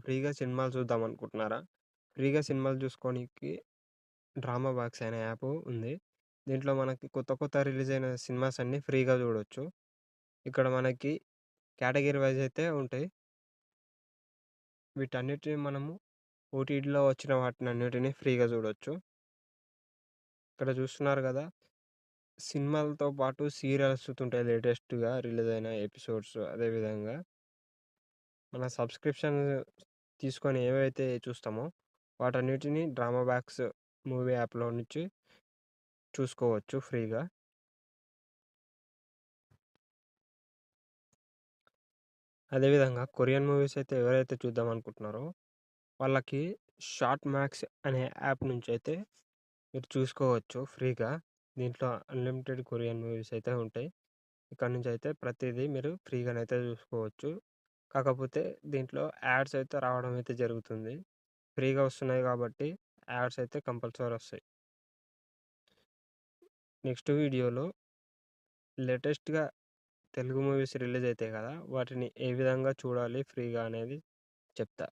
ఫ్రీగా సినిమాలు చూద్దాం అనుకుంటున్నారా? ఫ్రీగా సినిమాలు చూసుకోనీకి డ్రామా బాక్స్ అనే యాప్ ఉంది. దీంట్లో మనకి కొత్త కొత్త రిలీజ్ అయిన సినిమాస్ అన్నీ ఫ్రీగా చూడొచ్చు. ఇక్కడ మనకి కేటగిరీ వైస్ అయితే ఉంటాయి. వీటన్నిటిని మనము ఓటీటీలో వచ్చిన వాటినన్నిటిని ఫ్రీగా చూడొచ్చు. ఇక్కడ చూస్తున్నారు గదా! సినిమాలతో పాటు సీరియల్స్ ఉంటాయి లేటెస్ట్‌గా రిలీజ్ అయిన ఎపిసోడ్స్ అదేవిధంగా మన సబ్స్క్రిప్షన్ తీసుకొని ఏవైతే చూస్తామో వాటన్నిటిని డ్రామా బాక్స్ మూవీ యాప్‌లో నుంచి చూసుకోవచ్చు ఫ్రీగా. అదేవిధంగా కొరియన్ మూవీస్ అయితే ఎవరైతే చూద్దాం అనుకుంటున్నారో వాళ్ళకి షార్ట్ మ్యాక్స్ అనే యాప్ నుంచి అయితే మీరు చూసుకోవచ్చు ఫ్రీగా. దీంట్లో అన్‌లిమిటెడ్ కొరియన్ మూవీస్ అయితే ఉంటాయి. ఇక్కడ నుంచి అయితే ప్రతిదీ మీరు ఫ్రీగానైతే చూసుకోవచ్చు. కాకపోతే దీంట్లో యాడ్స్ అయితే రావడం అయితే జరుగుతుంది. ఫ్రీగా వస్తున్నాయి కాబట్టి యాడ్స్ అయితే కంపల్సరీ వస్తాయి. నెక్స్ట్ వీడియోలో లేటెస్ట్‌గా తెలుగు మూవీస్ రిలీజ్ అవుతాయి కదా వాటిని ఏ విధంగా చూడాలి ఫ్రీగా అనేది చెప్తా.